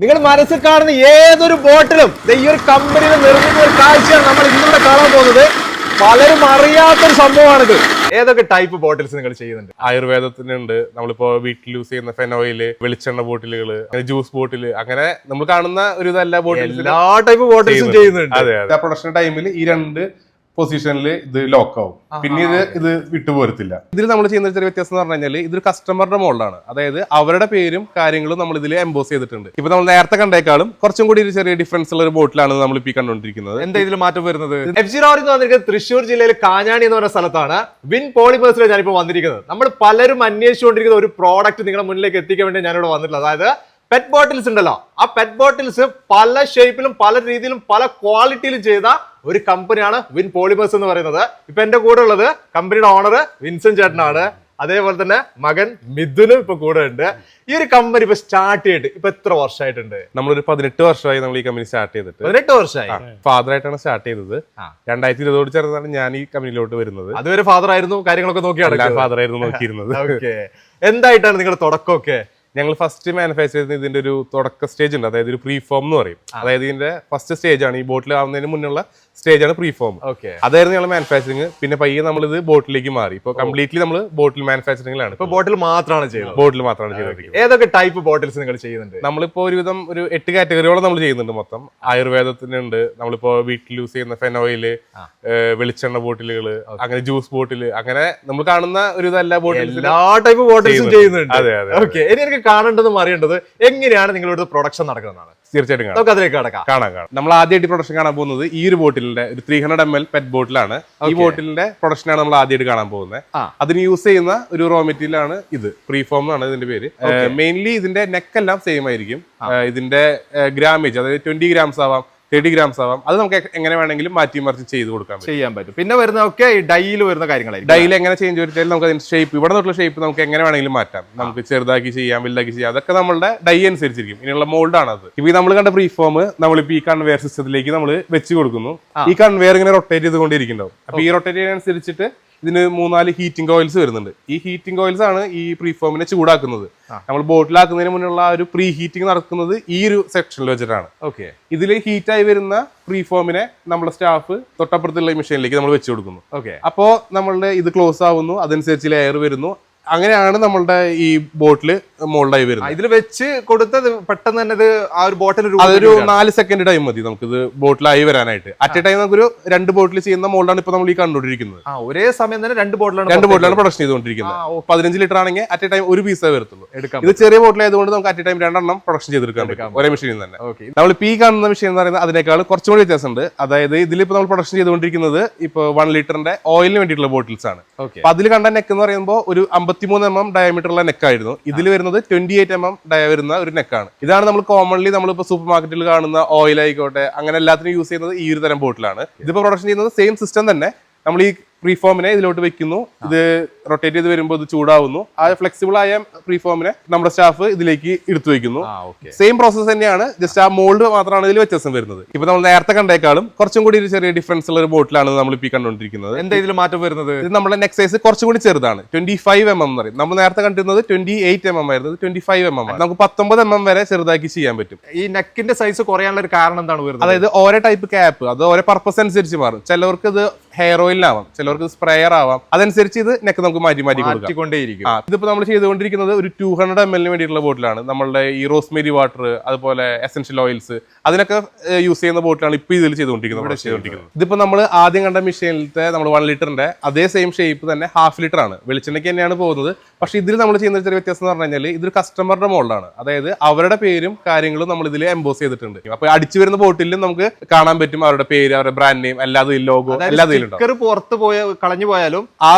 നിങ്ങൾ മനസ്സിൽ കാണുന്ന ഏതൊരു ബോട്ടിലും ഈ ഒരു കമ്പനിയിൽ നിർമ്മിക്കുന്ന ഒരു കാഴ്ചയാണ് നമ്മൾ ഇന്നിവിടെ കാണാൻ പോകുന്നത്. പലരും അറിയാത്തൊരു സംഭവമാണിത്. ഏതൊക്കെ ടൈപ്പ് ബോട്ടിൽസ് നിങ്ങൾ ചെയ്യുന്നുണ്ട്? ആയുർവേദത്തിനുണ്ട് നമ്മളിപ്പോ വീട്ടിൽ യൂസ് ചെയ്യുന്ന ഫെനോയിൽ വെളിച്ചെണ്ണ ബോട്ടിലുകൾ ജ്യൂസ് ബോട്ടിൽ അങ്ങനെ നമ്മൾ കാണുന്ന ഒരു ഇതല്ല ബോട്ടിൽ എല്ലാ ടൈപ്പ് ബോട്ടിൽസും ചെയ്യുന്നുണ്ട്. പ്രൊഡക്ഷൻ ടൈമിൽ ഈ രണ്ട് പൊസിഷനിൽ ഇത് ലോക്ക് ആവും. പിന്നെ ഇത് ഇത് വിട്ടുപോരത്തില്ല. ഇതിൽ നമ്മൾ ചെയ്യുന്ന ചെറിയ വ്യത്യാസം എന്ന് പറഞ്ഞു കഴിഞ്ഞാൽ ഇതൊരു കസ്റ്റമറുടെ മോൾഡാണ് അതായത് അവരുടെ പേരും കാര്യങ്ങളും നമ്മൾ ഇതിൽ എംബോസ് ചെയ്തിട്ടുണ്ട്. ഇപ്പൊ നമ്മൾ നേരത്തെ കണ്ടേക്കാളും കുറച്ചും കൂടി ഒരു ചെറിയ ഡിഫറൻസ് ഉള്ള ഒരു ബോട്ടിലാണ് നമ്മൾ ഇപ്പൊ ഈ കണ്ടുകൊണ്ടിരിക്കുന്നത്. എന്താ ഇതിൽ മാറ്റം വരുന്നത്? എഫ് ജി എന്ന് വന്നിരിക്കുന്നത് തൃശ്ശൂർ ജില്ലയിൽ കാഞ്ഞാണി എന്ന് പറയുന്ന സ്ഥലത്താണ് വിൻ പോളിമേഴ്സിൽ ഞാനിപ്പോൾ വന്നിരിക്കുന്നത്. നമ്മൾ പലരും അന്വേഷിച്ചുകൊണ്ടിരിക്കുന്ന ഒരു പ്രോഡക്റ്റ് നിങ്ങളുടെ മുന്നിലേക്ക് എത്തിക്കാൻ വേണ്ടി ഞാനിവിടെ വന്നിട്ടുള്ളത്. അതായത് പെറ്റ് ബോട്ടിൽസ് ഉണ്ടല്ലോ. ആ പെറ്റ് ബോട്ടിൽസ് പല ഷേപ്പിലും പല രീതിയിലും പല ക്വാളിറ്റിയിലും ചെയ്ത ഒരു കമ്പനിയാണ് വിൻ പോളിമേഴ്സ് എന്ന് പറയുന്നത്. ഇപ്പൊ എന്റെ കൂടെ ഉള്ളത് കമ്പനിയുടെ ഓണർ വിൻസൻ ചേട്ടനാണ്. അതേപോലെ തന്നെ മകൻ മിഥുനും ഇപ്പൊ കൂടെ ഉണ്ട്. ഈ ഒരു കമ്പനി ഇപ്പൊ സ്റ്റാർട്ട് ചെയ്തിട്ട് ഇപ്പൊ എത്ര വർഷമായിട്ടുണ്ട്? നമ്മളൊരു പതിനെട്ട് വർഷമായി നമ്മൾ ഈ കമ്പനി സ്റ്റാർട്ട് ചെയ്തിട്ട്. പതിനെട്ട് വർഷമായി. ഫാദർ ആയിട്ടാണ് സ്റ്റാർട്ട് ചെയ്തത്. രണ്ടായിരത്തി ഇരുപതോട് ചേർന്നാണ് ഞാൻ ഈ കമ്പനിയിലോട്ട് വരുന്നത്. അതുവരെ ഫാദർ ആയിരുന്നു കാര്യങ്ങളൊക്കെ നോക്കിയാണ് ഫാദർ ആയിരുന്നു നോക്കിയിരുന്നത്. എന്തായിട്ടാണ് നിങ്ങളുടെ തുടക്കമൊക്കെ? ഞങ്ങൾ ഫസ്റ്റ് മാനുഫാക്ചർ ചെയ്യുന്ന ഇതിന്റെ ഒരു തുടക്ക സ്റ്റേജ് ഉണ്ട്. അതായത് ഒരു പ്രീ ഫോം എന്ന് പറയും. അതായത് ഇതിന്റെ ഫസ്റ്റ് സ്റ്റേജ് ആണ്. ഈ ബോട്ടിൽ ആവുന്നതിന് മുന്നുള്ള സ്റ്റേജ് ആണ് പ്രീ ഫോം ഓക്കെ അതായിരുന്നു ഞങ്ങൾ മാനുഫാക്ചറിങ് പിന്നെ പയ്യെ നമ്മൾ ഇത് ബോട്ടിലേക്ക് മാറി. ഇപ്പോൾ കംപ്ലീറ്റ്ലി നമ്മൾ ബോട്ടിൽ മാനുഫാക്ചറിംഗിലാണ് ഇപ്പൊ ബോട്ടിൽ മാത്രമാണ് ചെയ്യുന്നത് ബോട്ടിൽ മാത്രമാണ് ചെയ്തിരിക്കുന്നത് ഏതൊക്കെ ടൈപ്പ് ബോട്ടിൽസ് നിങ്ങൾ ചെയ്യുന്നുണ്ട്? നമ്മളിപ്പോ ഒരുവിധം ഒരു എട്ട് കാറ്റഗറിയോളം നമ്മൾ ചെയ്യുന്നുണ്ട് മൊത്തം. ആയുർവേദത്തിനുണ്ട്. നമ്മളിപ്പോ വീട്ടിൽ യൂസ് ചെയ്യുന്ന ഫെനോയിൽ. വെളിച്ചെണ്ണ ബോട്ടിലുകൾ അങ്ങനെ ജ്യൂസ് ബോട്ടിൽ അങ്ങനെ നമ്മൾ കാണുന്ന ഒരു ഇതല്ല ബോട്ടിൽ എല്ലാ ടൈപ്പ് ബോട്ടിൽസും ചെയ്യുന്നുണ്ട്. അതെ അതെ ഓക്കെ ഇനി എനിക്ക് കാണേണ്ടതും അറിയേണ്ടത് എങ്ങനെയാണ് നിങ്ങളുടെ പ്രൊഡക്ഷൻ നടക്കുന്നതാണ് തീർച്ചയായിട്ടും നമുക്ക് അതിലേക്ക് കടക്കാം. കാണാം കാണാം. നമ്മൾ ആദ്യമായിട്ട് പ്രൊഡക്ഷൻ കാണാൻ പോകുന്നത് ഈ ഒരു ബോട്ടിലിന്റെ ഒരു three hundred M L PET ബോട്ടിലാണ് ഈ ബോട്ടിലിന്റെ പ്രൊഡക്ഷൻ ആണ് നമ്മൾ ആദ്യമായിട്ട് കാണാൻ പോകുന്നത്. അതിന് യൂസ് ചെയ്യുന്ന ഒരു റോ മെറ്റീരിയൽ ആണ് ഇത്. പ്രീഫോം എന്നാണ് ഇതിന്റെ പേര്. മെയിൻലി ഇതിന്റെ നെക്ക് എല്ലാം സെയിം ആയിരിക്കും. ഇതിന്റെ ഗ്രാമേജ് അതായത് ട്വന്റി ഗ്രാംസ് ആവാം. തേർട്ടി ഗ്രാംസ് ആവാം. അത് നമുക്ക് എങ്ങനെ വേണമെങ്കിലും മാറ്റി മറിച്ച് ചെയ്ത് കൊടുക്കാൻ പറ്റും. ചെയ്യാൻ പറ്റും. പിന്നെ വരുന്ന ഒക്കെ ഡൈയിൽ വരുന്ന കാര്യങ്ങളായിരിക്കും ഡൈയിൽ എങ്ങനെ ചേഞ്ച് വരുത്തിയാലും നമുക്ക് അതിന്റെ ഷേപ്പ് ഇവിടെ നിന്നുള്ള ഷേപ്പ് നമുക്ക് എങ്ങനെ വേണമെങ്കിലും മാറ്റാം. നമുക്ക് ചെറുതാക്കി ചെയ്യാം വലുതാക്കി ചെയ്യാം. അതൊക്കെ നമ്മുടെ ഡൈ അനുസരിച്ചിരിക്കും. ഇനിയുള്ള മോൾഡാണ് അത്. ഇപ്പൊ നമ്മൾ കണ്ട പ്രീ ഫോം നമ്മളിപ്പോ ഈ കൺവെയർ സിസ്റ്റത്തിലേക്ക് നമ്മൾ വെച്ച് കൊടുക്കുന്നു. ഈ കൺവെയർ ഇങ്ങനെ റൊട്ടേറ്റ് ചെയ്തുകൊണ്ടിരിക്കുന്നുണ്ടാവും. അപ്പൊ ഈ റൊട്ടേറ്റ് ചെയ്യുന്നതനുസരിച്ചിട്ട് ഇതിന് മൂന്നാൽ ഹീറ്റിംഗ് ഓയിൽസ് വരുന്നുണ്ട്. ഈ ഹീറ്റിംഗ് ഓയിൽസ് ആണ് ഈ പ്രീഫോമിനെ ചൂടാക്കുന്നത്. നമ്മൾ ബോട്ടിലാക്കുന്നതിന് മുന്നുള്ള ആ ഒരു പ്രീ ഹീറ്റിംഗ് നടക്കുന്നത് ഈ ഒരു സെക്ഷനിൽ വെച്ചിട്ടാണ്. ഓക്കെ. ഇതിൽ ഹീറ്റായി വരുന്ന പ്രീഫോമിനെ നമ്മുടെ സ്റ്റാഫ് തൊട്ടപ്പുറത്തുള്ള മെഷീനിലേക്ക് നമ്മൾ വെച്ച് കൊടുക്കുന്നു. ഓക്കെ. അപ്പോൾ നമ്മളുടെ ഇത് ക്ലോസ് ആവുന്നു അതനുസരിച്ച് ലെയർ വരുന്നു. അങ്ങനെയാണ് നമ്മളുടെ ഈ ബോട്ടിൽ മോൾഡായി വരുന്നത്. ഇതിൽ വെച്ച് കൊടുത്തത് പെട്ടെന്ന് തന്നെ ഇത് ആ ഒരു ബോട്ടിൽ അതൊരു നാല് സെക്കൻഡ് ടൈം മതി ഇത് ബോട്ടിലായി വരാനായിട്ട്. അറ്റ് എ ടൈം നമുക്കൊരു രണ്ട് ബോട്ടിൽ ചെയ്യുന്ന മോൾഡാണ് ഇപ്പൊ നമ്മൾ ഈ കണ്ടുകൊണ്ടിരിക്കുന്നത്. ഒരേ സമയം തന്നെ രണ്ട് ബോട്ടിലാണ് രണ്ട് ബോട്ടിലാണ് പ്രൊഡക്ഷൻ ചെയ്തുകൊണ്ടിരിക്കുന്നത്. പതിനഞ്ച് ലിറ്റർ ആണെങ്കിൽ അറ്റ് എ ടൈം ഒരു പീസേ വരത്തുള്ളൂ. എടുക്കാം ഇത് ചെറിയ ബോട്ടിൽ ആയതുകൊണ്ട് നമുക്ക് അറ്റ് എ ടൈം രണ്ടെണ്ണം പ്രൊഡക്ഷൻ ചെയ്തെടുക്കാൻ പറ്റും. ഒരേ മെഷീനിൽ തന്നെ. നമ്മൾ ഈ കാണുന്ന മെഷീൻ എന്ന് പറയുന്നത് അതിനേക്കാൾ കുറച്ചും കൂടി വ്യത്യാസമുണ്ട്. അതായത് ഇതിലിപ്പോ നമ്മൾ പ്രൊഡക്ഷൻ ചെയ്തുകൊണ്ടിരിക്കുന്നത് ഇപ്പൊ വൺ ലിറ്ററിന്റെ ഓയിലിന് വേണ്ടിയിട്ടുള്ള ബോട്ടിൽസ് ആണ്. അതിൽ കണ്ട നെക്ക് എന്ന് പറയുമ്പോൾ ഒരു അമ്പത്തിമൂന്ന് എം എം ഡയമീറ്റർ ഉള്ള നെക്കായിരുന്നു ഇതിൽ വരുന്നത് twenty eight M M dia വരുന്ന ഒരു നെക്കാണ് ഇതാണ് നമ്മൾ കോമൺലി നമ്മളിപ്പോൾ സൂപ്പർ മാർക്കറ്റിൽ കാണുന്ന ഓയിൽ ആയിക്കോട്ടെ അങ്ങനെ എല്ലാത്തിനും യൂസ് ചെയ്യുന്നത് ഈ ഒരു തരം ബോട്ടിലാണ് ഇതിപ്പോൾ പ്രൊഡക്ഷൻ ചെയ്യുന്നത് സെയിം സിസ്റ്റം തന്നെ. നമ്മൾ ഈ പ്രീഫോമിനെ ഇതിലോട്ട് വെക്കുന്നു. ഇത് റൊട്ടേറ്റ് ചെയ്ത് വരുമ്പോൾ ഇത് ചൂടാവുന്നു. ആ ഫ്ലെക്സിബിൾ ആയ പ്രീഫോമിനെ നമ്മുടെ സ്റ്റാഫ് ഇതിലേക്ക് എടുത്തു വെക്കുന്നു. സെയിം പ്രോസസ് തന്നെയാണ്. ജസ്റ്റ് ആ മോൾഡ് മാത്രമാണ് ഇതിൽ വ്യത്യാസം വരുന്നത്. ഇപ്പൊ നമ്മൾ നേരത്തെ കണ്ടേക്കാളും കുറച്ചും കൂടി ഒരു ചെറിയ ഡിഫറൻസ് ഉള്ള ഒരു ബോട്ടിലാണ് നമ്മൾ ഇപ്പോൾ കണ്ടുകൊണ്ടിരിക്കുന്നത് എന്താ ഇതിൽ മാറ്റം വരുന്നത്? ഇത് നമ്മുടെ നെക്ക് സൈസ് കുറച്ചും കൂടി ചെറുതാണ്. ട്വന്റി ഫൈവ് എം എം എന്ന് പറയും. നമ്മൾ നേരത്തെ കണ്ടിരുന്നത് ട്വന്റി എയ്റ്റ് എം എം ആയിരുന്നു ട്വന്റി ഫൈവ് എം എം നമുക്ക് പത്തൊമ്പത് എം എം വരെ ചെറുതാക്കി ചെയ്യാൻ പറ്റും. ഈ നെക്കിന്റെ സൈസ് കുറയാനുള്ള ഒരു കാരണം എന്താണ് വരുന്നത്? അതായത് ഓരോ ടൈപ്പ് ക്യാപ്പ് അത് ഓരോ പർപ്പസ് അനുസരിച്ച് മാറും. ചിലവർക്ക് ഇത് ഹെയർ ഓയിലാവാം ചിലവർക്ക് സ്പ്രേയർ ആവാം. അതനുസരിച്ച് ഇത് നെക്ക് നമുക്ക് മാറ്റി മാറ്റി മാറ്റിക്കൊണ്ടേയിരിക്കും. ഇതിപ്പോ നമ്മൾ ചെയ്തുകൊണ്ടിരിക്കുന്നത് ഒരു ടു ഹൺഡ്രഡ് എം എല്ലിന് വേണ്ടിയിട്ടുള്ള ബോട്ടിലാണ്. നമ്മളുടെ ഈ റോസ്മേരി വാട്ടർ അതുപോലെ എസെൻഷ്യൽ ഓയിൽസ് അതിനൊക്കെ യൂസ് ചെയ്യുന്ന ബോട്ടിലാണ് ഇപ്പൊ ഇതിൽ ചെയ്തുകൊണ്ടിരിക്കുന്നത്. ചെയ്തുകൊണ്ടിരിക്കുന്നത്. ഇതിപ്പോ നമ്മൾ ആദ്യം കണ്ട മെഷീനിലത്തെ നമ്മൾ വൺ ലിറ്ററിന്റെ അതേ സെയിം ഷേപ്പ് തന്നെ ഹാഫ് ലിറ്റർ ആണ്. വെളിച്ചെണ്ണയ്ക്ക് തന്നെയാണ് പോകുന്നത്. പക്ഷെ ഇതിൽ നമ്മൾ ചെയ്യുന്ന ചെറിയ വ്യത്യാസം എന്ന് പറഞ്ഞു കഴിഞ്ഞാൽ ഇതൊരു കസ്റ്റമറുടെ മോൾഡാണ് അതായത് അവരുടെ പേരും കാര്യങ്ങളും നമ്മൾ ഇതിൽ എംബോസ് ചെയ്തിട്ടുണ്ട്. അപ്പൊ അടിച്ചു വരുന്ന ബോട്ടിലും നമുക്ക് കാണാൻ പറ്റും അവരുടെ പേര് അവരുടെ ബ്രാൻഡ് നെയിം എല്ലാതും ലോഗോ അല്ലാതെ പുറത്ത് പോയ കളഞ്ഞു പോയാലും ആ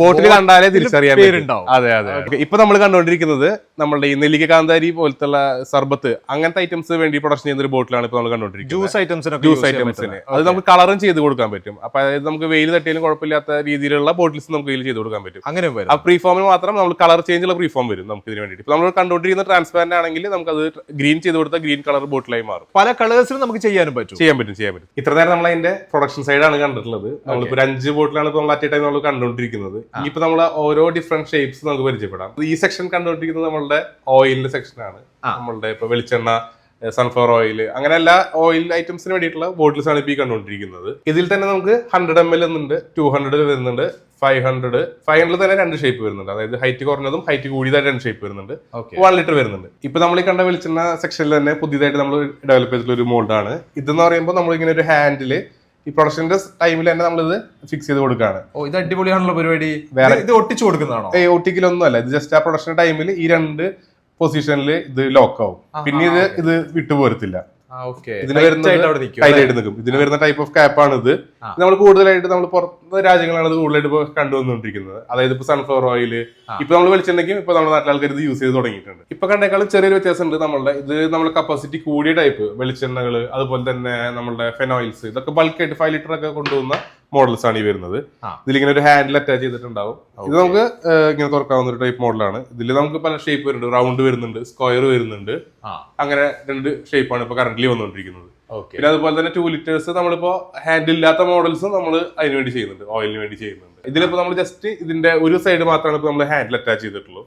ബോട്ടിൽ കണ്ടാലേ തിരിച്ചറിയാൻ പറ്റും. പേരുണ്ടാവും. അതെ അതെ ഇപ്പൊ നമ്മൾ കണ്ടുകൊണ്ടിരിക്കുന്നത് നമ്മുടെ ഈ നെല്ലിക്ക കാന്താരി പോലത്തുള്ള സർബത്ത് അങ്ങനത്തെ ഐറ്റംസ് വേണ്ടി പ്രൊഡക്ഷൻ ചെയ്യുന്ന ഒരു ബോട്ടിലാണ് ഇപ്പൊ നമ്മൾ കണ്ടുകൊണ്ടിരിക്കുന്നത്. ജ്യൂസ് ഐറ്റംസിനൊക്കെ ജ്യൂസ് ഐറ്റംസിന് അത് നമുക്ക് കളറും ചെയ്ത് കൊടുക്കാൻ പറ്റും. അപ്പൊ അതായത് നമുക്ക് വെയിൽ തട്ടിയാലും കുഴപ്പമില്ലാത്ത രീതിയിലുള്ള ബോട്ടിൽസ് നമുക്ക് ഇതിൽ ചെയ്ത് കൊടുക്കാൻ പറ്റും. അങ്ങനെ ആ പ്രീഫോമിന് മാത്രം നമ്മൾ കളർ ചേഞ്ച് ഉള്ള പ്രീഫോം വരും നമുക്ക് ഇതിന് വേണ്ടിയിട്ട്. ഇപ്പൊ നമ്മൾ കണ്ടുകൊണ്ടിരിക്കുന്ന ട്രാൻസ്പാരന്റ് ആണെങ്കിൽ നമുക്ക് അത് ഗ്രീൻ ചെയ്ത് കൊടുത്താൽ ഗ്രീൻ കളർ ബോട്ടിലായി മാറും. പല കളേഴ്സിലും നമുക്ക് ചെയ്യാനും പറ്റും. ചെയ്യാൻ പറ്റും ചെയ്യാൻ പറ്റും. ഇത്ര നേരം നമ്മൾ അതിന്റെ പ്രൊഡക്ഷൻ സൈഡാണ് കണ്ടിട്ടുള്ളത്. നമ്മൾ ഒരു അഞ്ച് ബോട്ടിലാണ് ഇപ്പോൾ നമ്മൾ അറ്റ് ടൈം നമ്മൾ കണ്ടുകൊണ്ടിരിക്കുന്നത്. ഇപ്പൊ നമ്മൾ ഓരോ ഡിഫറെന്റ് ഷേപ്സ് നമുക്ക് പരിചയപ്പെടാം. ഈ സെക്ഷൻ കണ്ടുകൊണ്ടിരിക്കുന്നത് നമ്മളുടെ ഓയിലിന്റെ സെക്ഷനാണ്. നമ്മളുടെ ഇപ്പൊ വെളിച്ചെണ്ണ സൺഫ്ലവർ ഓയിൽ അങ്ങനെ എല്ലാ ഓയിൽ ഐറ്റംസിന് വേണ്ടിയിട്ടുള്ള ബോട്ടിൽസ് ആണ് ഇപ്പോൾ ഈ കണ്ടുകൊണ്ടിരിക്കുന്നത്. ഇതിൽ തന്നെ നമുക്ക് ഹൺഡ്രഡ് എം എൽ എന്നുണ്ട് ടു ഹൺഡ്രഡ് വരുന്നുണ്ട് ഫൈവ് ഹൺഡ്രഡ് ഫൈവ് ഹൺഡ്രഡ് തന്നെ രണ്ട് ഷേപ്പ് വരുന്നുണ്ട്. അതായത് ഹൈറ്റ് കുറഞ്ഞതും ഹൈറ്റ് കൂടിയതായിട്ട് രണ്ട് ഷേപ്പ് വരുന്നുണ്ട്. വൺ ലിറ്റർ വരുന്നുണ്ട്. ഇപ്പൊ നമ്മൾ ഈ കണ്ട വെളിച്ചെണ്ണ സെക്ഷനിൽ തന്നെ പുതിയതായിട്ട് നമ്മൾ ഡെവലപ്പ് ചെയ്തിട്ടുള്ള ഒരു മോൾഡാണ് ഇതെന്ന് പറയുമ്പോൾ നമ്മൾ ഇങ്ങനെ ഒരു ഹാൻഡിൽ ഈ പ്രൊഡക്ഷന്റെ ടൈമിൽ തന്നെ നമ്മളിത് ഫിക്സ് ചെയ്ത് കൊടുക്കുകയാണ്. ഓ ഇത് അടിപൊളിയാണല്ലോ പരിപാടി. വേറെ- ഇത് ഒട്ടിച്ചു കൊടുക്കുന്നതാണോ? ഏ ഒട്ടിക്കലൊന്നും അല്ല. ഇത് ജസ്റ്റ് ആ പ്രൊഡക്ഷന്റെ ടൈമിൽ ഈ രണ്ട് പൊസിഷനിൽ ഇത് ലോക്ക് ആവും. പിന്നെ ഇത് ഇത് വിട്ടുപോരത്തില്ല. ഇതിന് വരുന്ന നിൽക്കും ഇതിന് വരുന്ന ടൈപ്പ് ഓഫ് ക്യാപ്പ് ആണ് ഇത് നമ്മൾ കൂടുതലായിട്ട് നമ്മൾ പുറത്തെ രാജ്യങ്ങളാണ് ഇത് കൂടുതലായിട്ട് ഇപ്പോൾ കണ്ടുവന്നുകൊണ്ടിരിക്കുന്നത്. അതായത് ഇപ്പൊ സൺഫ്ലവർ ഓയിൽ. ഇപ്പൊ നമ്മൾ വെളിച്ചെണ്ണയ്ക്കും ഇപ്പൊ നമ്മുടെ നാട്ടിലെ ആൾക്കാർ ഇത് യൂസ് ചെയ്ത് തുടങ്ങിയിട്ടുണ്ട്. ഇപ്പൊ കണ്ടേക്കാളും ചെറിയൊരു വ്യത്യാസം ഉണ്ട് നമ്മളുടെ. ഇത് നമ്മൾ കപ്പാസിറ്റി കൂടിയ ടൈപ്പ് വെളിച്ചെണ്ണകൾ അതുപോലെ തന്നെ നമ്മുടെ ഫെനോയിൽസ് ഇതൊക്കെ ബൾക്കായിട്ട് ഫൈവ് ലിറ്റർ ഒക്കെ കൊണ്ടുപോകുന്ന മോഡൽസ് ആണ് ഈ വരുന്നത്. ഇതിലിങ്ങനെ ഒരു ഹാൻഡിൽ അറ്റാച്ച് ചെയ്തിട്ടുണ്ടാവും. ഇത് നമുക്ക് ഇങ്ങനെ തുറക്കാവുന്ന ഒരു ടൈപ്പ് മോഡലാണ് ഇതിൽ നമുക്ക് പല ഷേപ്പ് വരുന്നുണ്ട്. റൗണ്ട് വരുന്നുണ്ട് സ്ക്വയർ വരുന്നുണ്ട്. അങ്ങനെ രണ്ട് ഷേപ്പാണ് ഇപ്പൊ കറന്റ് വന്നുകൊണ്ടിരിക്കുന്നത് പിന്നെ അതുപോലെ തന്നെ ടൂ ലിറ്റേഴ്സ് നമ്മളിപ്പോ ഹാൻഡിൽ ഇല്ലാത്ത മോഡൽസും നമ്മൾ അതിന് വേണ്ടി ചെയ്യുന്നുണ്ട്. ഓയിലിന് വേണ്ടി ചെയ്യുന്നുണ്ട്. ഇതിലിപ്പോ നമ്മൾ ജസ്റ്റ് ഇതിന്റെ ഒരു സൈഡ് മാത്രമാണ് ഇപ്പൊ നമ്മൾ ഹാൻഡിൽ അറ്റാച്ച് ചെയ്തിട്ടുള്ളൂ.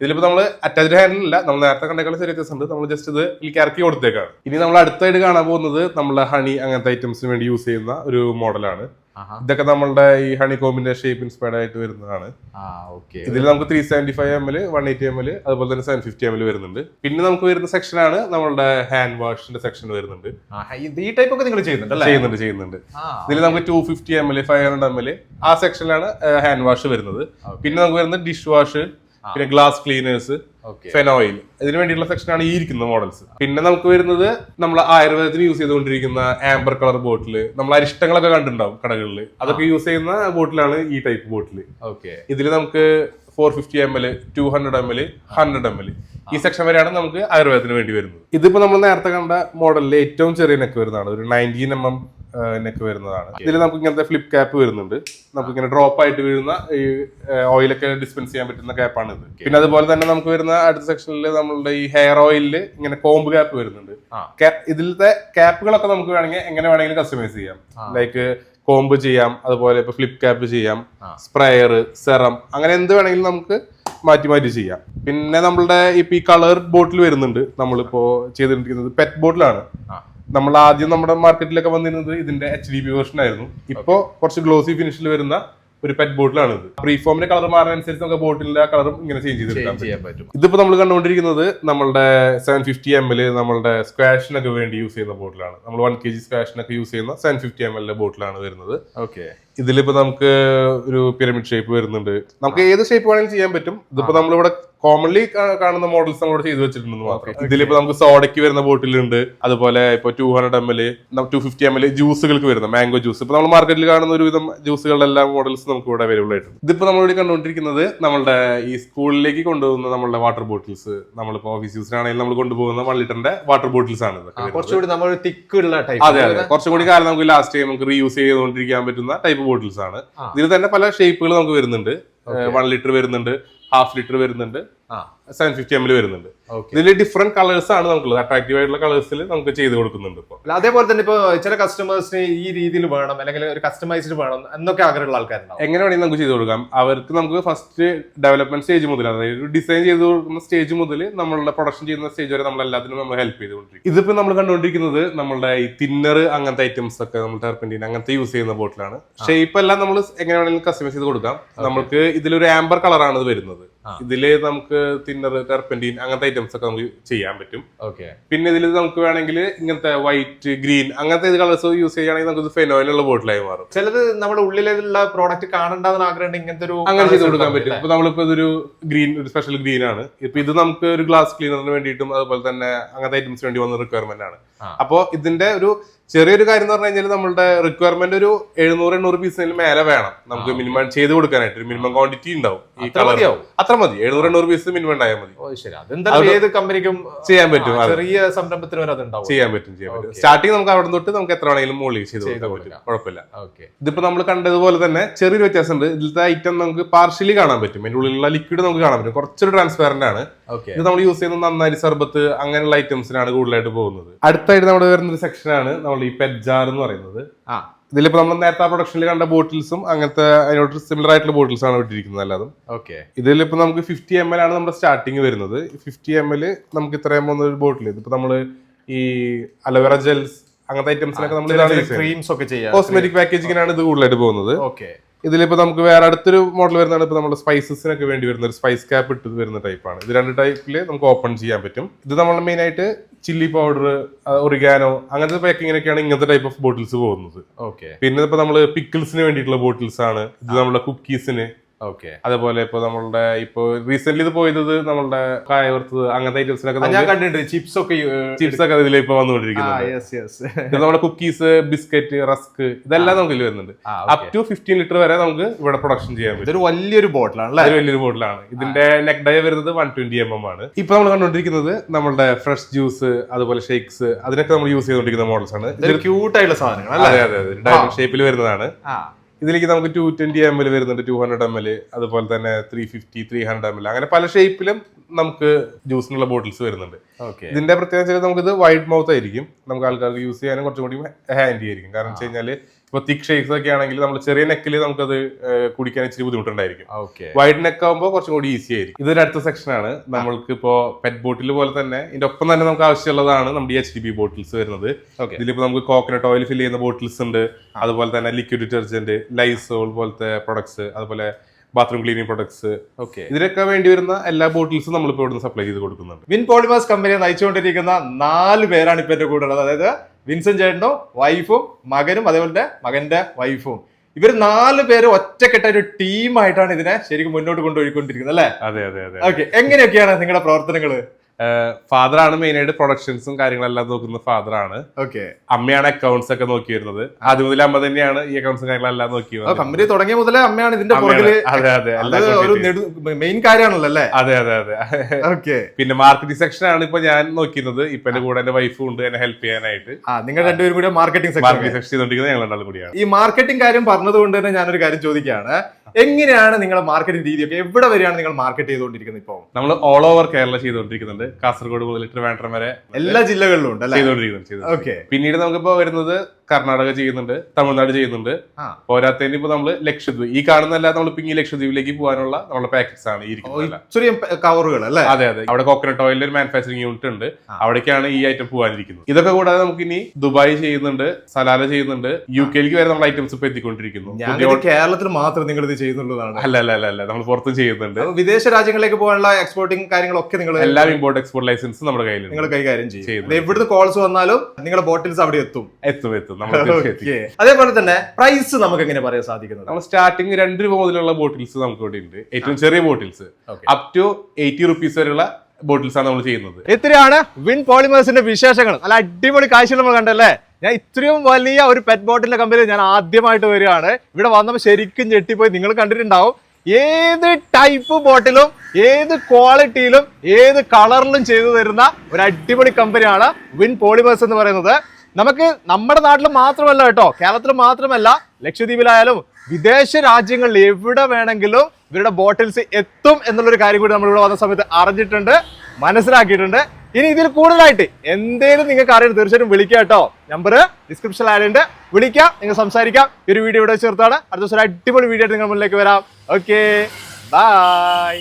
ഇതിലിപ്പോ നമ്മൾ അറ്റാച്ച്ഡ് ഹാൻഡിൽ ഇല്ല. നമ്മൾ നേരത്തെ കണ്ടേക്കാൾ ചെറിയ വ്യത്യാസം ഉണ്ട്. നമ്മൾ ജസ്റ്റ് ഇത് ഇതിലേക്ക് ഇറക്കി കൊടുത്തേക്കാണ്. ഇനി നമ്മൾ അടുത്തായിട്ട് കാണാൻ പോകുന്നത് നമ്മളെ ഹണി അങ്ങനത്തെ ഐറ്റംസിന് വേണ്ടി യൂസ് ചെയ്യുന്ന ഒരു മോഡലാണ്. ഇതൊക്കെ നമ്മളുടെ ഈ ഹണി കോമിന്റെ ഷേപ്പ് ഇൻസ്പയർഡ് ആയിട്ട് വരുന്നതാണ്. ഇതിൽ നമുക്ക് three seventy five M L one eighty M L അതുപോലെ തന്നെ സെവൻ ഫിഫ്റ്റി എം എൽ വരുന്നുണ്ട്. പിന്നെ നമുക്ക് വരുന്ന സെക്ഷനാണ് നമ്മളുടെ ഹാൻഡ് വാഷിന്റെ സെക്ഷൻ വരുന്നുണ്ട്. ഈ ടൈപ്പ് ഒക്കെ നിങ്ങൾ ചെയ്യുന്നുണ്ട് ചെയ്യുന്നുണ്ട് ചെയ്യുന്നുണ്ട്. ഇതിൽ നമുക്ക് two fifty M L five hundred M L ആ സെക്ഷനിലാണ് ഹാൻഡ് വാഷ് വരുന്നത്. പിന്നെ നമുക്ക് വരുന്നത് ഡിഷ് വാഷ്. പിന്നെ ഗ്ലാസ് ക്ലീനേഴ്സ് ഫെനോയിൽ ഇതിന് വേണ്ടിയുള്ള സെക്ഷനാണ് ഈ ഇരിക്കുന്ന മോഡൽസ് പിന്നെ നമുക്ക് വരുന്നത് നമ്മൾ ആയുർവേദത്തിന് യൂസ് ചെയ്തുകൊണ്ടിരിക്കുന്ന ആംബർ കളർ ബോട്ടിൽ നമ്മൾ അരിഷ്ടങ്ങളൊക്കെ കണ്ടിട്ടുണ്ടാവും കടകളിൽ അതൊക്കെ യൂസ് ചെയ്യുന്ന ബോട്ടിലാണ് ഈ ടൈപ്പ് ബോട്ടിൽ ഓക്കെ ഇതിൽ നമുക്ക് four fifty M L two hundred M L hundred M L ഈ സെക്ഷൻ വരെയാണ് നമുക്ക് ആയുർവേദത്തിന് വേണ്ടി വരുന്നത്. ഇതിപ്പോ നമ്മൾ നേരത്തെ കണ്ട മോഡലിൽ ഏറ്റവും ചെറിയ നെക്ക് വരുന്നതാണ്. ഒരു നയന്റീൻ എം എം നെക്ക് വരുന്നതാണ്. ഇതിൽ നമുക്ക് ഇങ്ങനത്തെ ഫ്ലിപ്പ് ക്യാപ്പ് വരുന്നുണ്ട്. നമുക്ക് ഇങ്ങനെ ഡ്രോപ്പ് ആയിട്ട് വീഴുന്ന ഈ ഓയിലൊക്കെ ഡിസ്പെൻസ് ചെയ്യാൻ പറ്റുന്ന ക്യാപ്പാണ് ഇത് പിന്നെ അതുപോലെ തന്നെ നമുക്ക് വരുന്ന അടുത്ത സെക്ഷനിൽ നമ്മളുടെ ഈ ഹെയർ ഓയിലിൽ ഇങ്ങനെ കോമ്പ് ക്യാപ്പ് വരുന്നുണ്ട്. ഇതിലത്തെ ക്യാപ്പുകളൊക്കെ നമുക്ക് വേണമെങ്കിൽ എങ്ങനെ വേണമെങ്കിലും കസ്റ്റമൈസ് ചെയ്യാം. ലൈക്ക് കോമ്പ് ചെയ്യാം അതുപോലെ ഇപ്പൊ ഫ്ലിപ്പ് ക്യാപ്പ് ചെയ്യാം സ്പ്രെയർ സെറം അങ്ങനെ എന്ത് വേണമെങ്കിലും നമുക്ക് മാറ്റി മാറ്റി ചെയ്യാം. പിന്നെ നമ്മളുടെ ഇപ്പൊ ഈ കളർ ബോട്ടിൽ വരുന്നുണ്ട്. നമ്മളിപ്പോ ചെയ്തിരിക്കുന്നത് പെറ്റ് ബോട്ടിലാണ്. നമ്മൾ ആദ്യം നമ്മുടെ മാർക്കറ്റിലൊക്കെ വന്നിരുന്നത് ഇതിന്റെ എച്ച് ഡി ബി വേർഷൻ ആയിരുന്നു. ഇപ്പോ കുറച്ച് ഗ്ലോസി ഫിനിഷിൽ വരുന്ന ഒരു പെറ്റ് ബോട്ടിലാണ് ഇത്. പ്രീഫോമിന്റെ കളർ മാറുന്നതനുസരിച്ച് നമുക്ക് ബോട്ടിലിന്റെ കളറും ഇങ്ങനെ ചേഞ്ച് ചെയ്തെടുക്കാൻ പറ്റും. ചെയ്യാൻ പറ്റും. ഇതിപ്പോ നമ്മൾ കണ്ടുകൊണ്ടിരിക്കുന്നത് നമ്മളുടെ സെവൻ ഫിഫ്റ്റി എം എൽ നമ്മളുടെ സ്ക്വാഷിനൊക്കെ വേണ്ടി യൂസ് ചെയ്യുന്ന ബോട്ടിലാണ് നമ്മൾ വൺ കെ ജി സ്ക്വാഷിനൊക്കെ യൂസ് ചെയ്യുന്ന സെവൻ ഫിഫ്റ്റി എം എൽ ബോട്ടിലാണ് വരുന്നത്. ഓക്കെ ഇതിലിപ്പോ നമുക്ക് ഒരു പിരമിഡ് ഷേപ്പ് വരുന്നുണ്ട്. നമുക്ക് ഏത് ഷേപ്പ് വേണമെങ്കിലും ചെയ്യാൻ പറ്റും. ഇതിപ്പോ നമ്മളിവിടെ കോമൺലി കാണുന്ന മോഡൽസ് നമ്മൾ ചെയ്തു വെച്ചിട്ടുണ്ടെന്ന് മാത്രം. ഇതിലിപ്പോ നമുക്ക് സോഡയ്ക്ക് വരുന്ന ബോട്ടിലുണ്ട് അതുപോലെ ഇപ്പൊ two hundred M L two fifty M L ജ്യൂസുകൾക്ക് വരുന്ന മാംഗോ ജ്യൂസ് ഇപ്പൊ നമ്മൾ മാർക്കറ്റിൽ കാണുന്ന ഒരുവിധം ജ്യൂസുകളുടെ എല്ലാ മോഡൽസ് നമുക്ക് ഇവിടെ അവൈലബിൾ ആയിട്ടുണ്ട്. ഇതിപ്പോ നമ്മളിവിടെ കണ്ടുകൊണ്ടിരിക്കുന്നത് നമ്മുടെ ഈ സ്കൂളിലേക്ക് കൊണ്ടുപോകുന്ന നമ്മുടെ വാട്ടർ ബോട്ടിൽസ് നമ്മളിപ്പോ ഓഫീസ് യൂസിനാണെങ്കിൽ നമ്മൾ കൊണ്ടുപോകുന്ന വൺ ലിറ്ററിന്റെ വാട്ടർ ബോട്ടിൽസ് ആണ് കുറച്ചുകൂടി നമ്മൾ തിക്കുള്ള അതെ ടൈപ്പ് അതെ കുറച്ചും കൂടി കാലം നമുക്ക് ലാസ്റ്റ് ടൈം നമുക്ക് റീയൂസ് ചെയ്തുകൊണ്ടിരിക്കാൻ പറ്റുന്ന ടൈപ്പ് ബോട്ടിൽസ് ആണ്. ഇതിൽ തന്നെ പല ഷേപ്പുകൾ നമുക്ക് വരുന്നുണ്ട്. വൺ ലിറ്റർ വരുന്നുണ്ട് ഹാഫ് ലിറ്റർ വരുന്നുണ്ട് സെവൻ ഫിഫ്റ്റി എം എൽ വരുന്നുണ്ട്. ഇതിൽ ഡിഫറെന്റ് കളേഴ്സ് ആണ് നമുക്കുള്ളത്. അട്രാക്റ്റീവ് ആയിട്ടുള്ള കളേഴ്സിൽ നമുക്ക് ചെയ്ത് കൊടുക്കുന്നുണ്ട് ഇപ്പോൾ അല്ല, അതേപോലെ തന്നെ ഇപ്പൊ ചില കസ്റ്റമേഴ്സിന് ഈ രീതിയിൽ വേണം അല്ലെങ്കിൽ ഒരു കസ്റ്റമൈസ്ഡ് വേണം എന്നൊക്കെ ആഗ്രഹമുള്ള ആൾക്കാരുണ്ടാവും. എങ്ങനെ വേണമെങ്കിൽ നമുക്ക് ചെയ്ത് കൊടുക്കാം. അവർക്ക് നമുക്ക് ഫസ്റ്റ് ഡെവലപ്മെന്റ് സ്റ്റേജ് മുതൽ അതായത് ഒരു ഡിസൈൻ ചെയ്ത് കൊടുക്കുന്ന സ്റ്റേജ് മുതൽ നമ്മളുടെ പ്രൊഡക്ഷൻ ചെയ്യുന്ന സ്റ്റേജ് വരെ നമ്മൾ എല്ലാത്തിനും നമ്മൾ ഹെൽപ്പ് ചെയ്തുകൊണ്ടിരിക്കും ഇതിപ്പോ നമ്മൾ കണ്ടുകൊണ്ടിരിക്കുന്നത് നമ്മളുടെ ഈ തിന്നർ അങ്ങനത്തെ ഐറ്റംസ് ഒക്കെ നമ്മൾ ടെർപ്പന്റീൻ അങ്ങനത്തെ യൂസ് ചെയ്യുന്ന ബോട്ടിലാണ് ഷേപ്പ് എല്ലാം നമ്മൾ എങ്ങനെ വേണമെങ്കിലും കസ്റ്റമൈസ് ചെയ്ത് കൊടുക്കാം. നമുക്ക് ഇതിലൊരു ആംബർ കളറാണ് ഇത് വരുന്നത്. ഇതിൽ നമുക്ക് തിന്നർ കർപ്പന്റീൻ അങ്ങനത്തെ ഐറ്റംസ് ഒക്കെ നമുക്ക് ചെയ്യാൻ പറ്റും. ഓക്കെ പിന്നെ ഇതിൽ നമുക്ക് വേണമെങ്കിൽ ഇങ്ങനത്തെ വൈറ്റ് ഗ്രീൻ അങ്ങനത്തെ ഇത് കളേഴ്സ് യൂസ് ചെയ്യുകയാണെങ്കിൽ നമുക്ക് ഫെനോയിലുള്ള ബോട്ടിലായി മാറും. ചിലത് നമ്മുടെ ഉള്ളിലുള്ള പ്രോഡക്റ്റ് കാണണ്ടെന്ന് ആഗ്രഹം ഇങ്ങനത്തെ ഒരു അങ്ങനെ ചെയ്ത് കൊടുക്കാൻ പറ്റും. ഇപ്പൊ നമ്മളിപ്പോ ഇതൊരു ഗ്രീൻ ഒരു സ്പെഷ്യൽ ഗ്രീൻ ആണ്. ഇപ്പൊ ഇത് നമുക്ക് ഒരു ഗ്ലാസ് ക്ലീനറിന് വേണ്ടിയിട്ടും അതുപോലെ തന്നെ അങ്ങനത്തെ ഐറ്റംസിന് വേണ്ടി വന്ന റിക്വയർമെന്റ് ആണ്. അപ്പോ ഇതിന്റെ ഒരു ചെറിയൊരു കാര്യം എന്ന് പറഞ്ഞു കഴിഞ്ഞാൽ നമ്മുടെ റിക്വയർമെന്റ് ഒരു എഴുന്നൂറ് എണ്ണൂറ് പീസിന് മേലെ വേണം. നമുക്ക് മിനിമം ചെയ്ത് കൊടുക്കാനായിട്ട് ഒരു മിനിമം ക്വാണ്ടിറ്റി ഉണ്ടാവും ഈ അത്ര കളർ അത്ര മതി. എഴുന്നൂറ് എണ്ണൂറ് പീസ് മിനിമം ഉണ്ടായാൽ മതി. ഏത് കമ്പനിക്കും ചെയ്യാൻ പറ്റും, ചെറിയ സംരംഭത്തിന് വരെ അതുണ്ടാവും. ചെയ്യാൻ പറ്റും ചെയ്യാൻ പറ്റും. സ്റ്റാർട്ടിങ് നമുക്ക് അവിടെ തൊട്ട് നമുക്ക് എത്ര വേണമെങ്കിലും മുകളിൽ ചെയ്ത് കൊടുക്കാൻ. പറ്റും. കുഴപ്പമില്ല. ഇതിപ്പോ നമ്മൾ കണ്ടതുപോലെ തന്നെ ചെറിയൊരു വ്യത്യാസമുണ്ട്. ഇതിലത്തെ ഐറ്റം നമുക്ക് പാർഷ്യലി കാണാൻ പറ്റും. അതിന്റെ ഉള്ളിലുള്ള ലിക്വിഡ് നമുക്ക് കാണാൻ പറ്റും. കുറച്ചൊരു ട്രാൻസ്പെറന്റ് ആണ്. ഇത് നമ്മൾ യൂസ് ചെയ്യുന്ന നന്നാരി സർബത്ത് അങ്ങനെയുള്ള ഐറ്റംസിനാണ് കൂടുതലായിട്ട് പോകുന്നത്. അടുത്തായിട്ട് നമ്മുടെ വരുന്ന ഒരു സെക്ഷനാണ് നമ്മൾ ഈ പെറ്റ്ജാർ എന്ന് പറയുന്നത്. ആ. ഇതിലിപ്പോ നമ്മൾ നേരത്തെ ആ പ്രൊഡക്ഷനിൽ കണ്ട ബോട്ടിൽസും അങ്ങനത്തെ അതിനോട് സിമിലർ ആയിട്ടുള്ള ബോട്ടിൽസ് ആണ് വിട്ടിരിക്കുന്നത് അല്ലാതും. ഓക്കെ ഇതിലിപ്പോ നമുക്ക് ഫിഫ്റ്റി എം എൽ ആണ് നമ്മുടെ സ്റ്റാർട്ടിങ് വരുന്നത്. ഫിഫ്റ്റി എം എൽ നമുക്ക് ഇത്രയും പോകുന്ന ഒരു ബോട്ടിൽ ഇതിപ്പോ നമ്മൾ ഈ അലോവേറ ജെൽസ് അങ്ങനത്തെ ഐറ്റംസിനൊക്കെ നമ്മൾ ക്രീംസ് ഒക്കെ ചെയ്യാം. കോസ്മെറ്റിക് പാക്കേജിങ്ങിനാണ് ഇത് കൂടുതലായിട്ട് പോകുന്നത്. ഓക്കെ ഇതിലിപ്പോ നമുക്ക് വേറെ അടുത്തൊരു മോഡൽ വരുന്നതാണ് ഇപ്പൊ നമ്മുടെ സ്പൈസസിനൊക്കെ വേണ്ടി വരുന്ന ഒരു സ്പൈസ് ക്യാപ്പ് ഇട്ട് വരുന്ന ടൈപ്പാണ് ഇത് രണ്ട് ടൈപ്പിൽ നമുക്ക് ഓപ്പൺ ചെയ്യാൻ പറ്റും. ഇത് നമ്മൾ മെയിൻ ആയിട്ട് ചില്ലി പൗഡർ ഒറിഗാനോ അങ്ങനത്തെ പാക്കിങ്ങിനൊക്കെയാണ് ഇങ്ങനത്തെ ടൈപ്പ് ഓഫ് ബോട്ടിൽസ് പോകുന്നത്. ഓക്കെ പിന്നെ ഇപ്പൊ നമ്മൾ പിക്കിൾസിന് വേണ്ടിയിട്ടുള്ള ബോട്ടിൽസ് ആണ്. ഇത് നമ്മുടെ കുക്കീസിന് ഓക്കെ. അതേപോലെ ഇപ്പൊ നമ്മളുടെ ഇപ്പൊ റീസെന്റ് ഇത് പോയത് നമ്മളുടെ കായ വറുത്തത് അങ്ങനത്തെ ഐറ്റംസിനൊക്കെ ഞാൻ കണ്ടിട്ടുണ്ട്. ചിപ്സ് ഒക്കെ ചിപ്സ് ഒക്കെ ഇതിൽ ഇപ്പൊ വന്നുകൊണ്ടിരിക്കുന്നത് നമ്മുടെ കുക്കീസ് ബിസ്ക്കറ്റ് റസ്ക് ഇതെല്ലാം നമുക്ക് ഇതിൽ വരുന്നുണ്ട്. അപ് ടു ഫിഫ്റ്റീൻ ലിറ്റർ വരെ നമുക്ക് ഇവിടെ പ്രൊഡക്ഷൻ ചെയ്യാൻ പറ്റും. ഇതൊരു വലിയൊരു ബോട്ടിലാണ് വലിയൊരു ബോട്ടിലാണ് ഇതിന്റെ നെക്ക് ഡയ വരുന്നത് വൺ ട്വന്റി എം എം ആണ്. ഇപ്പൊ നമ്മൾ കണ്ടുകൊണ്ടിരിക്കുന്നത് നമ്മുടെ ഫ്രഷ് ജ്യൂസ് അതുപോലെ ഷേക്സ് അതിനൊക്കെ നമ്മൾ യൂസ് ചെയ്തുകൊണ്ടിരിക്കുന്ന മോഡൽസ് ആണ്. ക്യൂട്ടായിട്ടുള്ള ക്യൂട്ട് ആയിട്ടുള്ള സാധനങ്ങൾ അല്ലേ അതെ അതെ. അതെ ഡയമണ്ട് ഷേപ്പിൽ വരുന്നതാണ്. ഇതിലേക്ക് നമുക്ക് ടു ട്വന്റി എം എൽ വരുന്നുണ്ട് ടു ഹൺഡ്രഡ് എം എൽ അതുപോലെ തന്നെ three fifty three hundred M L അങ്ങനെ പല ഷേപ്പിലും നമുക്ക് ജ്യൂസിനുള്ള ബോട്ടിൽസ് വരുന്നുണ്ട്. ഓക്കെ ഇതിന്റെ പ്രത്യേകത നമുക്ക് ഇത് വൈഡ് മൗത്ത് ആയിരിക്കും. നമുക്ക് ആൾക്കാർക്ക് യൂസ് ചെയ്യാനും കുറച്ചും കൂടി ഹാൻഡി ആയിരിക്കും. കാരണം വെച്ച് കഴിഞ്ഞാൽ ഇപ്പൊ തിക് ഷേക്സ് ഒക്കെ ആണെങ്കിൽ നമ്മൾ ചെറിയ നെക്കിൽ നമുക്കത് കുടിക്കാൻ ഇച്ചിരി ബുദ്ധിമുട്ടുണ്ടായിരിക്കും. ഓക്കെ വൈഡ് നെക്ക് ആകുമ്പോൾ കുറച്ചും കൂടി ഈസി ആയിരിക്കും. ഇതൊരു അടുത്ത സെക്ഷൻ ആണ്. നമ്മൾക്ക് ഇപ്പോ പെറ്റ് ബോട്ടിൽ പോലെ തന്നെ ഇതിന്റെ ഒപ്പം തന്നെ നമുക്ക് ആവശ്യമുള്ളതാണ് നമ്മുടെ എച്ച് ഡി ബി ബോട്ടിൽസ് വരുന്നത്. ഇതിലിപ്പോ നമുക്ക് കോക്കനട്ട് ഓയിൽ ഫിൽ ചെയ്യുന്ന ബോട്ടിൽസ് ഉണ്ട്. അതുപോലെ തന്നെ ലിക്വിഡ് ഡിറ്റർജന്റ് ലൈസോൾ പോലത്തെ പ്രൊഡക്ട്സ് അതുപോലെ ബാത്റൂം ക്ലീനിങ് പ്രൊഡക്ട്സ് ഓക്കെ ഇതിനൊക്കെ വേണ്ടി വരുന്ന എല്ലാ ബോട്ടിൽസും നമ്മളിപ്പോൾ ഇവിടുന്ന് സപ്ലൈ ചെയ്ത് കൊടുക്കുന്നുണ്ട്. വിൻ പോളിമേഴ്സ് കമ്പനിയെ നയിച്ചുകൊണ്ടിരിക്കുന്ന നാല് പേരാണ് ഇപ്പൊ എന്റെ കൂടെ ഉള്ളത്. അതായത് വിൻസൻ ചേട്ടനും വൈഫും മകനും അതേപോലെ മകന്റെ മകന്റെ വൈഫും ഇവർ നാല് പേര് ഒറ്റക്കെട്ട ഒരു ടീമായിട്ടാണ് ഇതിനെ ശരിക്കും മുന്നോട്ട് കൊണ്ടുപോയിക്കൊണ്ടിരിക്കുന്നത് അല്ലേ? അതെ അതെ അതെ. ഓക്കെ എങ്ങനെയൊക്കെയാണ് നിങ്ങളുടെ പ്രവർത്തനങ്ങൾ? ഫാദർ ആണ് മെയിൻ ആയിട്ട് പ്രൊഡക്ഷൻസും കാര്യങ്ങളെല്ലാം നോക്കുന്ന ഫാദർ ആണ് ഓക്കെ. അമ്മയാണ് അക്കൗണ്ട്സ് ഒക്കെ നോക്കി വരുന്നത്. ആദ്യം മുതൽ അമ്മ തന്നെയാണ് ഈ അക്കൗണ്ട്സും കാര്യങ്ങളെല്ലാം നോക്കി. കമ്പനി തുടങ്ങിയ മുതലേ അമ്മയാണ് ഇതിന്റെ അതെ അതെ. ഒരു മെയിൻ കാര്യമാണല്ലോ അല്ലേ? അതെ അതെ അതെ. ഓക്കെ. പിന്നെ മാർക്കറ്റിംഗ് സെക്ഷൻ ആണ് ഇപ്പൊ ഞാൻ നോക്കുന്നത്. ഇപ്പൊ എന്റെ കൂടെ എന്റെ വൈഫും ഉണ്ട് എന്നെ ഹെൽപ്പ് ചെയ്യാനായിട്ട്. നിങ്ങൾ രണ്ടുപേരും കൂടി മാർക്കറ്റിംഗ് സെക്ഷൻ മാർക്കറ്റിംഗ് സെക്ഷൻ ചെയ്തോണ്ടിരിക്കുന്നത് ഞങ്ങൾ രണ്ടാളും കൂടിയാണ്. ഈ മാർക്കറ്റിംഗ് കാര്യം പറഞ്ഞതുകൊണ്ട് തന്നെ ഞാനൊരു കാര്യം ചോദിക്കുകയാണ്. എങ്ങനെയാണ് നിങ്ങളുടെ മാർക്കറ്റിംഗ് രീതിയൊക്കെ? എവിടെ വരെയാണ് നിങ്ങൾ മാർക്കറ്റ് ചെയ്തുകൊണ്ടിരിക്കുന്നത് ഇപ്പോൾ നമ്മൾ ഓൾ ഓവർ കേരള ചെയ്തുകൊണ്ടിരിക്കുന്നുണ്ട് കാസർഗോഡ് മുതൽ ട്രിവാൻഡ്രം വരെ എല്ലാ ജില്ലകളിലും ഉണ്ട്. ഓക്കെ പിന്നീട് നമുക്കിപ്പോ വരുന്നത് കർണാടക ചെയ്യുന്നുണ്ട് തമിഴ്നാട് ചെയ്യുന്നുണ്ട്. പോരാത്തതിന് ഇപ്പൊ നമ്മൾ ലക്ഷദ്വീപ്. ഈ കാണുന്നല്ല നമ്മൾ ഇപ്പൊ ഈ ലക്ഷദ്വീപിലേക്ക് പോകാനുള്ള നമ്മുടെ പാക്കറ്റ്സ് ആണ് ഇരിക്കുന്നത് കവറുകൾ അല്ലേ? അതെ അതെ. അവിടെ കോക്കനട്ട് ഓയിലിൽ ഒരു മാനുഫാക്ചറിങ് യൂണിറ്റ് ഉണ്ട്. അവിടേക്കാണ് ഈ ഐറ്റം പോകാനിരിക്കുന്നത്. ഇതൊക്കെ കൂടാതെ നമുക്ക് ഇനി ദുബായ് ചെയ്യുന്നുണ്ട് സലാല ചെയ്യുന്നുണ്ട്. യു കെയിലേക്ക് വരെ നമ്മൾ ഐറ്റംസ് ഇപ്പൊ എത്തിക്കൊണ്ടിരിക്കുന്നു. കേരളത്തിൽ മാത്രം നിങ്ങൾ ഇത് ചെയ്യുന്നുള്ളതാണ്. അല്ല അല്ല അല്ല നമ്മൾ പുറത്തും ചെയ്യുന്നുണ്ട്. വിദേശ രാജ്യങ്ങളിലേക്ക് പോകാനുള്ള എക്സ്പോർട്ടിംഗ് കാര്യങ്ങളൊക്കെ നിങ്ങൾ എല്ലാം ഇമ്പോർട്ട് എക്സ്പോർട്ട് ലൈസൻസ് നമ്മുടെ കയ്യിൽ നിങ്ങൾ കൈകാര്യം ചെയ്യും. എവിടുന്ന് കോൾസ് വന്നാലും നിങ്ങളുടെ ബോട്ടിൽസ് അവിടെ എത്തും. എത്തും എത്തും. അതേപോലെ തന്നെ പ്രൈസ് നമുക്ക് എങ്ങനെ പറയാൻ സാധിക്കുന്നത്? നമ്മൾ സ്റ്റാർട്ടിങ് രണ്ട് രൂപ മുതലുള്ള ബോട്ടിൽസ് നമുക്ക് ഇവിടെ ഉണ്ട്. ഏറ്റവും ചെറിയ bottles up to eighty rupees വരെയുള്ള ബോട്ടിൽസ് ആണ് നമ്മൾ ചെയ്യുന്നത്. ഇത്രയാണ് വിൻ പോളിമേഴ്സിന്റെ വിശേഷങ്ങൾ. നല്ല അടിപൊളി കാഴ്ചകൾ നമ്മൾ കണ്ടല്ലേ? ഞാൻ ഇത്രയും വലിയ ഒരു പെറ്റ് ബോട്ടിലിന്റെ കമ്പനി ഞാൻ ആദ്യമായിട്ട് വരികയാണ്. ഇവിടെ വന്നപ്പോൾ ശരിക്കും ഞെട്ടിപ്പോയി. നിങ്ങൾ കണ്ടിട്ടുണ്ടാവും. ഏത് ടൈപ്പ് ബോട്ടിലും ഏത് ക്വാളിറ്റിയിലും ഏത് കളറിലും ചെയ്തു തരുന്ന ഒരു അടിപൊളി കമ്പനിയാണ് വിൻ പോളിമേഴ്സ് എന്ന് പറയുന്നത്. നമുക്ക് നമ്മുടെ നാട്ടിൽ മാത്രമല്ല കേട്ടോ. കേരളത്തിൽ മാത്രമല്ല ലക്ഷദ്വീപിലായാലും വിദേശ രാജ്യങ്ങളിൽ എവിടെ വേണമെങ്കിലും ഇവരുടെ ബോട്ടിൽസ് എത്തും എന്നുള്ളൊരു കാര്യം കൂടി നമ്മൾ ഇവിടെ വന്ന സമയത്ത് അറിഞ്ഞിട്ടുണ്ട് മനസ്സിലാക്കിയിട്ടുണ്ട്. ഇനി ഇതിൽ കൂടുതലായിട്ട് എന്തേലും നിങ്ങൾക്ക് അറിയാൻ തീർച്ചയായിട്ടും വിളിക്കാം കേട്ടോ. നമ്പർ ഡിസ്ക്രിപ്ഷൻ ആയതുണ്ട് വിളിക്കാം നിങ്ങൾ സംസാരിക്കാം. ഒരു വീഡിയോ ഇവിടെ ചേർത്താണ് അടുത്ത ദിവസം ഒരു അടിപൊളി വീഡിയോ ആയിട്ട് നിങ്ങൾ മുന്നിലേക്ക് വരാം. Okay bye